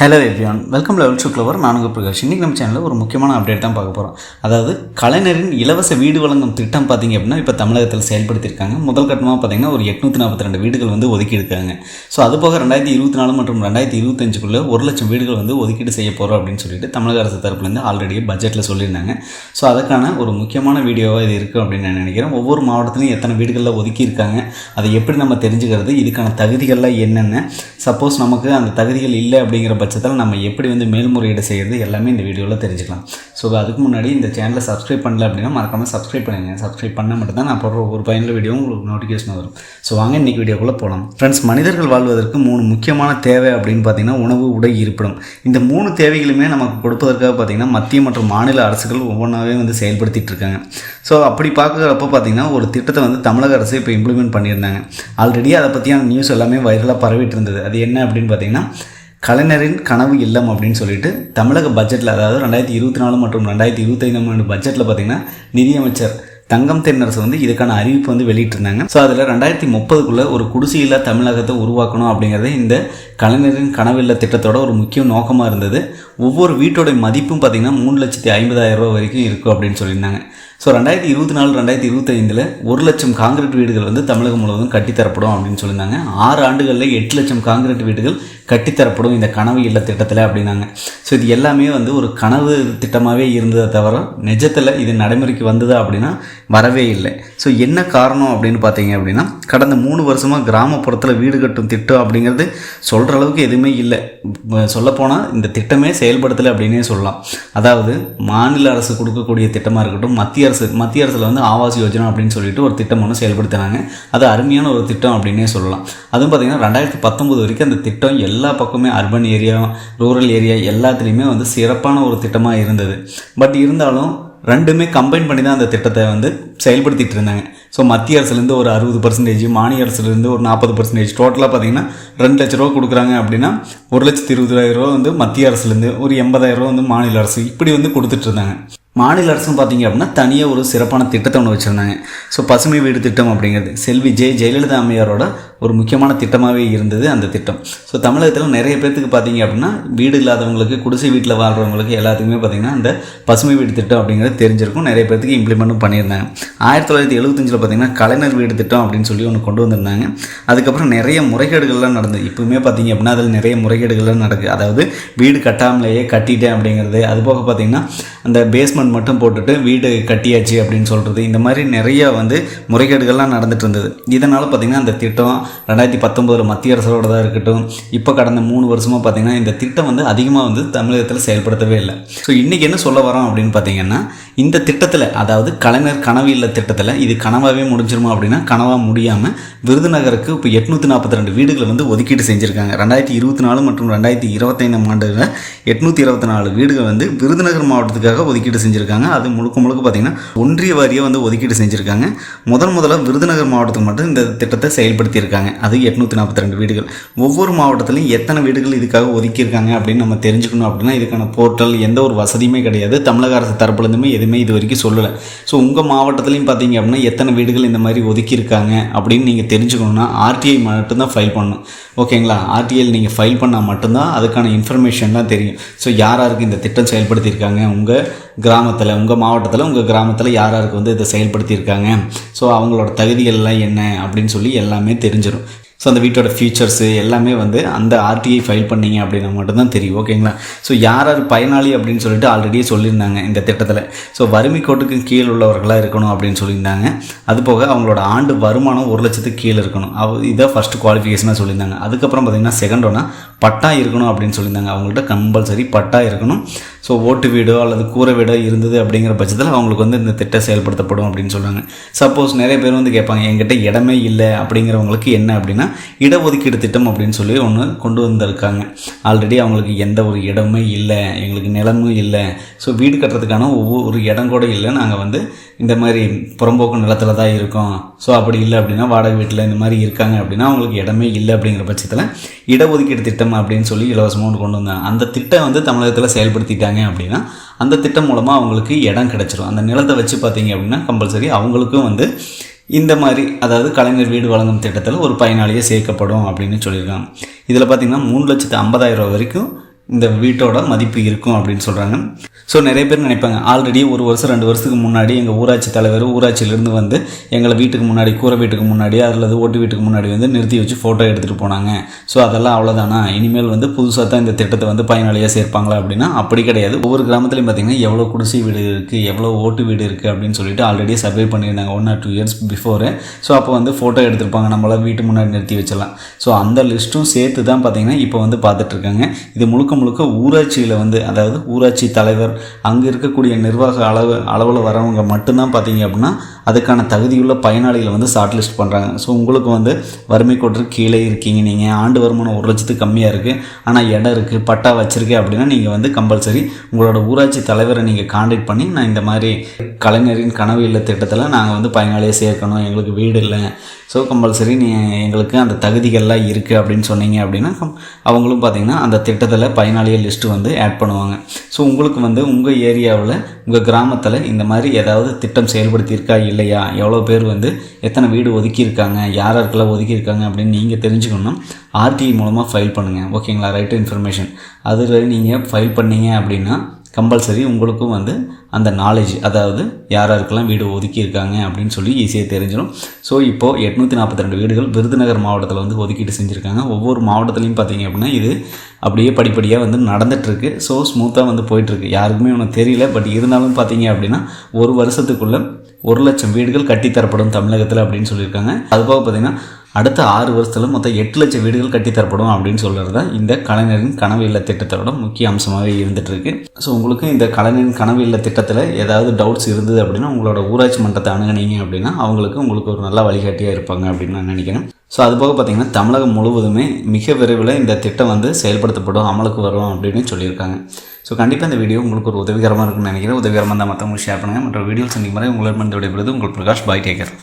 Hello everyone welcome level to clever நானுங்க பிரகாஷ். இன்றைக்கி நம்ம சேனலில் ஒரு முக்கியமான அப்டேட் தான் பார்க்க போகிறோம் அதாவது கலைஞரின் இலவச வீடு வழங்கும் திட்டம் பார்த்தீங்க அப்படின்னா இப்போ தமிழகத்தில் செயல்படுத்தியிருக்காங்க. முதல் கட்டமாக பார்த்தீங்கன்னா ஒரு எட்நூற்றி நாற்பத்தி ரெண்டு வீடுகள் வந்து ஒதுக்கி இருக்காங்க ஸோ அது போக ரெண்டாயிரத்தி இருபத்தி நாலு மற்றும் ரெண்டாயிரத்தி இருபத்தஞ்சுக்குள்ளே ஒரு லட்சம் வீடுகள் வந்து ஒதுக்கீடு செய்ய போகிறோம் அப்படின்னு சொல்லிட்டு தமிழக அரசு தரப்புலேருந்து ஆல்ரெடி பட்ஜெட்டில் சொல்லியிருந்தாங்க. ஸோ அதுக்கான ஒரு முக்கியமான வீடியோவாக இது இருக்குது அப்படின்னு நான் நினைக்கிறேன். ஒவ்வொரு மாவட்டத்திலையும் எத்தனை வீடுகளில் ஒதுக்கியிருக்காங்க அதை எப்படி நம்ம தெரிஞ்சுக்கிறது இதுக்கான தகுதிகள்லாம் என்னென்ன? சப்போஸ் நமக்கு அந்த தகுதிகள் இல்லை அப்படிங்கிற பட்சத்தில் நம்ம எப்படி வந்து மேல்முறையீடு செய்கிறது எல்லாமே இந்த வீடியோவில் தெரிஞ்சுக்கலாம். ஸோ அதுக்கு முன்னாடி இந்த சேனலை சப்ஸ்கிரைப் பண்ணல அப்படின்னா மறக்காமல் சப்ஸ்கிரைப் பண்ணுங்க. சப்ஸ்கிரைப் பண்ண மட்டும் தான் நான் போடுற ஒரு பயனுள்ள வீடியோ உங்களுக்கு நோட்டிஃபிகேஷன் வரும். ஸோ வாங்க இன்றைக்கி வீடியோக்குள்ளே போகலாம் ஃப்ரெண்ட்ஸ் மனிதர்கள் வாழ்வதற்கு மூணு முக்கியமான தேவை அப்படின்னு பார்த்தீங்கன்னா உணவு உடை இருப்பிடம். இந்த மூணு தேவைகளுமே நமக்கு கொடுப்பதற்காக பார்த்தீங்கன்னா மத்திய மற்றும் மாநில அரசுகள் ஒவ்வொன்றாவே வந்து செயல்படுத்திட்டு இருக்காங்க. ஸோ அப்படி பார்க்குறப்ப பார்த்தீங்கன்னா ஒரு திட்டத்தை வந்து தமிழக அரசு இப்போ இம்ப்ளிமெண்ட் பண்ணியிருந்தாங்க. ஆல்ரெடி அதை பற்றியான நியூஸ் எல்லாமே வைரலாக பரவிட்டு இருந்தது. அது என்ன அப்படின்னு பார்த்தீங்கன்னா கலைஞரின் கனவு இல்லம் அப்படின்னு சொல்லிட்டு தமிழக பட்ஜெட்டில் அதாவது ரெண்டாயிரத்தி இருபத்தி நாலு மற்றும் ரெண்டாயிரத்தி இருபத்தைந்தாம் ஆண்டு பட்ஜெட்டில் பார்த்திங்கன்னா நிதியமைச்சர் தங்கம் தென்னரசு வந்து இதுக்கான அறிவிப்பு வந்து வெளியிட்டிருந்தாங்க. ஸோ அதில் ரெண்டாயிரத்தி முப்பதுக்குள்ளே ஒரு குடிசையில்லா தமிழகத்தை உருவாக்கணும் அப்படிங்கிறது இந்த கலைஞரின் கனவில்ல திட்டத்தோட ஒரு முக்கிய நோக்கமாக இருந்தது. ஒவ்வொரு வீட்டோட மதிப்பும் பார்த்திங்கன்னா மூணு லட்சத்தி ஐம்பதாயிரம் ரூபா வரைக்கும் இருக்கும் அப்படின்னு சொல்லியிருந்தாங்க. ஸோ ரெண்டாயிரத்தி இருபத்தி நாலு ரெண்டாயிரத்தி இருபத்தைந்தில் ஒரு லட்சம் காங்கிரீட் வீடுகள் வந்து தமிழகம் முழுவதும் கட்டித்தரப்படும் அப்படின்னு சொல்லியிருந்தாங்க. ஆறு ஆண்டுகளில் எட்டு லட்சம் காங்கிரீட் வீடுகள் கட்டித்தரப்படும் இந்த கனவு இல்ல திட்டத்தில் அப்படின்னாங்க. ஸோ இது எல்லாமே வந்து ஒரு கனவு திட்டமாகவே இருந்ததை தவிர நிஜத்தில் இது நடைமுறைக்கு வந்ததா அப்படின்னா வரவே இல்லை. ஸோ என்ன காரணம் அப்படின்னு பார்த்தீங்க அப்படின்னா கடந்த மூணு வருஷமாக கிராமப்புறத்தில் வீடு கட்டும் திட்டம் அப்படிங்கிறது சொல்கிற அளவுக்கு எதுவுமே இல்லை. சொல்லப்போனால் இந்த திட்டமே செயல்படுத்தலை அப்படின்னே சொல்லலாம். அதாவது மாநில அரசு கொடுக்கக்கூடிய திட்டமாக இருக்கட்டும் மத்திய அரசு மத்திய அரசில் வந்து ஆவாஸ் யோஜனா அப்படின்னு சொல்லிட்டு ஒரு திட்டம் ஒன்று செயல்படுத்தினாங்க. அது அருமையான ஒரு திட்டம் அப்படின்னே சொல்லலாம். அதுவும் பார்த்திங்கன்னா ரெண்டாயிரத்தி பத்தொம்போது வரைக்கும் அந்த திட்டம் எல்லா பக்கமே அர்பன் ஏரியா ரூரல் ஏரியா எல்லாத்துலேயுமே வந்து சிறப்பான ஒரு திட்டமாக இருந்தது. பட் இருந்தாலும் ரெண்டுமே கம்பைன் பண்ணி தான் அந்த திட்டத்தை வந்து செயல்படுத்திட்டு இருந்தாங்க. ஸோ மத்திய அரசுலேருந்து ஒரு அறுபது பர்சன்டேஜ் மாநில அரசுலேருந்து ஒரு நாற்பது பர்சன்டேஜ் டோட்டலாக பார்த்தீங்கன்னா ரெண்டு லட்ச ரூபா கொடுக்குறாங்க அப்படின்னா ஒரு லட்சத்தி இருபதாயிரம் ரூபா வந்து மத்திய அரசுலேருந்து ஒரு எண்பதாயிரம் ரூபா வந்து மாநில அரசு இப்படி வந்து கொடுத்துட்டு இருந்தாங்க. மாநில அரசும் பார்த்தீங்க அப்படின்னா தனியாக ஒரு சிறப்பான திட்டத்தை ஒன்று வச்சுருந்தாங்க. ஸோ பசுமை வீடு திட்டம் அப்படிங்கிறது. செல்வி ஜெய ஜெயலலிதா அம்மையாரோட ஒரு முக்கியமான திட்டமாகவே இருந்தது அந்த திட்டம். ஸோ தமிழகத்தில் நிறைய பேர்த்துக்கு பார்த்தீங்க அப்படின்னா வீடு இல்லாதவங்களுக்கு குடிசை வீட்டில் வாழ்கிறவங்களுக்கு எல்லாத்துக்குமே பார்த்தீங்கன்னா அந்த பசுமை வீடு திட்டம் அப்படிங்கிறது தெரிஞ்சிருக்கும். நிறைய பேர்த்துக்கு இம்ப்ளிமெண்ட்டும் பண்ணியிருந்தாங்க. ஆயிரத்தி தொள்ளாயிரத்தி எழுபத்தஞ்சில் பார்த்தீங்கன்னா கலைஞர் வீடு திட்டம் அப்படின்னு சொல்லி ஒன்று கொண்டு வந்திருந்தாங்க. அதுக்கப்புறம் நிறைய முறைகேடுகள்லாம் நடந்தது. இப்போவுமே பார்த்தீங்க அப்படின்னா அதில் நிறைய முறைகேடுகள்லாம் நடக்குது அதாவது வீடு கட்டாமலேயே கட்டிட்டேன் அப்படிங்கிறது. அது போக பார்த்தீங்கன்னா அந்த பேஸ்மெண்ட் மட்டும் போட்டுட்டு வீடு கட்டியாச்சு அப்படின்னு சொல்கிறது இந்த மாதிரி நிறைய வந்து முறைகேடுகள்லாம் நடந்துட்டு இருந்தது. இதனால் பார்த்திங்கன்னா அந்த திட்டம் ரெண்டாயிரத்தி பத்தொம்போதில் மத்திய அரசோட தான் இருக்கட்டும் இப்போ கடந்த மூணு வருஷமாக பார்த்திங்கன்னா இந்த திட்டம் வந்து அதிகமாக வந்து தமிழகத்தில் செயல்படுத்தவே இல்லை. ஸோ இன்றைக்கி என்ன சொல்ல வரோம் அப்படின்னு பார்த்தீங்கன்னா இந்த திட்டத்தில் அதாவது கலைஞர் கனவு இல்ல திட்டத்தில் இது கனவாகவே முடிஞ்சிருமா அப்படின்னா கனவாக முடியாமல் விருதுநகருக்கு இப்போ எட்நூற்றி நாற்பத்தி ரெண்டு வீடுகளை வந்து ஒதுக்கீடு செஞ்சுருக்காங்க. ரெண்டாயிரத்தி இருபத்தி நாலு மற்றும் ரெண்டாயிரத்தி இருபத்தைந்தாம் ஆண்டுகளில் எட்நூற்றி இருபத்தி நாலு வீடுகள் வந்து விருதுநகர் மாவட்டத்துக்காக ஒதுக்கீடு செஞ்சுருக்காங்க. அது முழுக்க முழுக்க பார்த்திங்கன்னா ஒன்றிய வாரியாக வந்து ஒதுக்கீடு செஞ்சுருக்காங்க. முதன் முதல்ல விருதுநகர் மாவட்டத்துக்கு மட்டும் இந்த திட்டத்தை செயல்படுத்தியிருக்காங்க. அது எட்நூற்றி நாற்பத்தி ரெண்டு வீடுகள். ஒவ்வொரு மாவட்டத்திலையும் எத்தனை வீடுகள் இதுக்காக ஒதுக்கியிருக்காங்க அப்படின்னு நம்ம தெரிஞ்சுக்கணும் அப்படின்னா இதுக்கான போர்ட்டல் எந்த ஒரு வசதியுமே கிடையாது. தமிழக அரசு தரப்புலேருந்துமே எதுவுமே இது வரைக்கும் சொல்லலை. ஸோ உங்கள் மாவட்டத்துலையும் பார்த்தீங்க அப்படின்னா எத்தனை வீடுகள் இந்த மாதிரி ஒதுக்கியிருக்காங்க அப்படின்னு நீங்கள் தெரிஞ்சுக்கணுன்னா ஆர்டிஐ மட்டும்தான் ஃபைல் பண்ணணும். ஓகேங்களா? ஆர்டிஐயில் நீங்கள் ஃபைல் பண்ணால் மட்டும்தான் அதுக்கான இன்ஃபர்மேஷன்லாம் தெரியும். ஸோ யார் யாருக்கு இந்த திட்டம் செயல்படுத்தியிருக்காங்க? உங்கள் கிராமத்தில் உங்கள் மாவட்டத்தில் உங்கள் கிராமத்தில் யார் யாருக்கு வந்து இதை செயல்படுத்தியிருக்காங்க? ஸோ அவங்களோட தகுதிகள்லாம் என்ன? அப்படின்னு சொல்லி எல்லாமே தெரிஞ்சிடும் ஸோ அந்த வீட்டோட ஃபியூச்சர்ஸு எல்லாமே வந்து அந்த ஆர்டிஐ ஃபைல் பண்ணீங்க அப்படின்னா மட்டும்தான் தெரியும் ஓகேங்களா? ஸோ யார் யார் பயனாளி அப்படின்னு சொல்லிட்டு ஆல்ரெடியே சொல்லியிருந்தாங்க இந்த திட்டத்தில். ஸோ வறுமை கோட்டுக்கு கீழ் உள்ளவர்களாக இருக்கணும் அப்படின்னு சொல்லியிருந்தாங்க. அது போக அவங்களோட ஆண்டு வருமானம் ஒரு லட்சத்துக்கு கீழே இருக்கணும். அவ இதை ஃபஸ்ட்டு குவாலிஃபிகேஷனாக சொல்லியிருந்தாங்க. அதுக்கப்புறம் பார்த்திங்கன்னா செகண்ட் பட்டா இருக்கணும் அப்படின்னு சொல்லியிருந்தாங்க. அவங்கள்ட்ட கம்பல்சரி பட்டா இருக்கணும். ஸோ ஓட்டு வீடோ அல்லது கூரை வீடோ இருந்தது அப்படிங்கிற பட்சத்தில் அவங்களுக்கு வந்து இந்த திட்டம் செயல்படுத்தப்படும் அப்படின்னு சொல்கிறாங்க சப்போஸ் நிறைய பேர் வந்து கேட்பாங்க என்கிட்ட இடமே இல்லை அப்படிங்கிறவங்களுக்கு என்ன அப்படின்னா இடஒதுக்கீடு திட்டம் அப்படின்னு சொல்லி ஒன்று கொண்டு வந்திருக்காங்க. ஆல்ரெடி அவங்களுக்கு எந்த ஒரு இடமே இல்லை எங்களுக்கு நிலமும் இல்லை. ஸோ வீடு கட்டுறதுக்கான ஒவ்வொரு இடம் கூட இல்லை. நாங்கள் வந்து இந்த மாதிரி புறம்போக்கு நிலத்தில் தான் இருக்கோம். ஸோ அப்படி இல்லை அப்படின்னா வாடகை வீட்டில் இந்த மாதிரி இருக்காங்க அப்படின்னா அவங்களுக்கு இடமே இல்லை அப்படிங்கிற பட்சத்தில் இடஒதுக்கீடு திட்டம் அப்படின்னு சொல்லி இலவசமாக ஒன்று கொண்டு வந்தாங்க. அந்த திட்டம் வந்து தமிழகத்தில் செயல்படுத்திட்டாங்க அப்படின்னா அந்த திட்டம் மூலமாக அவங்களுக்கு இடம் கிடச்சிரும். அந்த நிலத்தை வச்சு பார்த்தீங்க அப்படின்னா கம்பல்சரி அவங்களுக்கும் வந்து இந்த மாதிரி அதாவது கலைஞர் வீடு வழங்கும் திட்டத்தில் ஒரு பயனாளியை சேர்க்கப்படும் அப்படின்னு சொல்லியிருக்காங்க. இதில் பார்த்தீங்கன்னா மூணு லட்சத்து ஐம்பதாயிரம் ரூபா வரைக்கும் இந்த வீட்டோட மதிப்பு இருக்கும் அப்படின்னு சொல்கிறாங்க ஸோ நிறைய பேர் நினைப்பாங்க ஆல்ரெடி ஒரு வருஷம் ரெண்டு வருஷத்துக்கு முன்னாடி எங்கள் ஊராட்சி தலைவர் ஊராட்சியிலேருந்து வந்து எங்களை வீட்டுக்கு முன்னாடி கூரை வீட்டுக்கு முன்னாடி அல்லது ஓட்டு வீட்டுக்கு முன்னாடி வந்து நிறுத்தி வச்சு ஃபோட்டோ எடுத்துகிட்டு போனாங்க. ஸோ அதெல்லாம் அவ்வளோதானா இனிமேல் வந்து புதுசாக தான் இந்த திட்டத்தை வந்து பயனாளியாக சேர்ப்பாங்களா? அப்படின்னா அப்படி கிடையாது. ஒவ்வொரு கிராமத்துலையும் பார்த்தீங்கன்னா எவ்வளோ குடிசை வீடு இருக்குது எவ்வளோ ஓட்டு வீடு இருக்குது அப்படின்னு சொல்லிட்டு ஆல்ரெடி சர்வே பண்ணியிருந்தாங்க one or two years before so அப்போ வந்து ஃபோட்டோ எடுத்திருப்பாங்க நம்மளாம் வீட்டு முன்னாடி நிறுத்தி வச்சிடலாம். ஸோ அந்த லிஸ்ட்டும் சேர்த்து தான் பார்த்தீங்கன்னா இப்போ வந்து பார்த்துட்ருக்காங்க இது முழுக்க முழுக்க ஊராட்சியில் வந்து அதாவது ஊராட்சி தலைவர் அங்கே இருக்கக்கூடிய நிர்வாக அளவு அளவில் வரவங்க மட்டும்தான் பார்த்தீங்க அப்படின்னா அதுக்கான தகுதியுள்ள பயனாளிகளை வந்து ஷார்ட் லிஸ்ட் பண்ணுறாங்க ஸோ உங்களுக்கு வந்து வறுமை கோட்டு கீழே இருக்கீங்க. நீங்கள் ஆண்டு வருமானம் ஒரு லட்சத்துக்கு கம்மியாக இருக்குது ஆனால் இடம் இருக்குது பட்டா வச்சுருக்கேன் அப்படின்னா நீங்கள் வந்து கம்பல்சரி உங்களோட ஊராட்சி தலைவரை நீங்கள் காண்டாக்ட் பண்ணி நான் இந்த மாதிரி கலைஞரின் கனவு இல்ல திட்டத்தில் நாங்கள் வந்து பயனாளியை சேர்க்கணும். எங்களுக்கு வீடு இல்லை. ஸோ கம்பல்சரி நீ எங்களுக்கு அந்த தகுதிகள்லாம் இருக்குது அப்படின்னு சொன்னீங்க அப்படின்னா அவங்களும் பார்த்தீங்கன்னா அந்த திட்டத்தில் பயனாளிகள் லிஸ்ட்டு வந்து ஆட் பண்ணுவாங்க. ஸோ உங்களுக்கு வந்து உங்கள் ஏரியாவில் உங்கள் கிராமத்தில் இந்த மாதிரி ஏதாவது திட்டம் செயல்படுத்தியிருக்கா இல்லையா? எவ்வளோ பேர் வந்து எத்தனை வீடு ஒதுக்கியிருக்காங்க? யார் யாருக்கெல்லாம் ஒதுக்கியிருக்காங்க அப்படின்னு நீங்கள் தெரிஞ்சுக்கணும்னா ஆர்டிஐ மூலமாக ஃபைல் பண்ணுங்கள் ஓகேங்களா ரைட் இன்ஃபர்மேஷன் அதில் நீங்கள் ஃபைல் பண்ணீங்க அப்படின்னா கம்பல்சரி உங்களுக்கும் வந்து அந்த நாலேஜ் அதாவது யார் யாருக்கெல்லாம் வீடு ஒதுக்கியிருக்காங்க அப்படின்னு சொல்லி ஈஸியாக தெரிஞ்சிடும் ஸோ இப்போது எட்நூற்றி நாற்பத்தி ரெண்டு வீடுகள் விருதுநகர் மாவட்டத்தில் வந்து ஒதுக்கீடு செஞ்சுருக்காங்க. ஒவ்வொரு மாவட்டத்துலையும் பார்த்தீங்க அப்படின்னா இது அப்படியே படிப்படியாக வந்து நடந்துகிட்ருக்கு ஸோ ஸ்மூத்தாக வந்து போயிட்டுருக்கு. யாருக்குமே ஒன்றும் தெரியல. பட் இருந்தாலும் பார்த்தீங்க அப்படின்னா ஒரு வருஷத்துக்குள்ளே ஒரு லட்சம் வீடுகள் கட்டித்தரப்படும் தமிழகத்தில் அப்படின்னு சொல்லியிருக்காங்க. அதுபோக பார்த்தீங்கன்னா அடுத்த ஆறு வருஷத்தில் மொத்தம் எட்டு லட்சம் வீடுகள் கட்டித்தரப்படும் அப்படின்னு சொல்கிறது தான் இந்த கலைஞரின் கனவு இல்ல திட்டத்தோட முக்கிய அம்சமாகவே இருந்துகிட்ருக்கு ஸோ உங்களுக்கு இந்த கலைஞரின் கனவு இல்ல திட்டத்தில் ஏதாவது டவுட்ஸ் இருந்தது அப்படின்னா உங்களோட ஊராட்சி மன்றத்தை அணுகுனீங்க அப்படின்னா அவங்களுக்கு உங்களுக்கு ஒரு நல்ல வழிகாட்டியாக இருப்பாங்க அப்படின்னு நான் நினைக்கிறேன். ஸோ அதுபோக பார்த்தீங்கன்னா தமிழகம் முழுவதுமே மிக விரைவில் இந்த திட்டம் வந்து செயல்படுத்தப்படும் அமலுக்கு வரும் அப்படின்னு சொல்லியிருக்காங்க. ஸோ கண்டிப்பாக இந்த வீடியோ உங்களுக்கு ஒரு உதவிகரமாக இருக்கும்னு நினைக்கிறேன். உதவிகரமாக இருந்தால் மற்றவங்களுக்கு ஷேர் பண்ணுங்கள் மற்ற வீடியோ சந்திக்கும் முறை உங்களிடம் விடைபெறுவது உங்கள் பிரகாஷ் பாய் டேக்கர்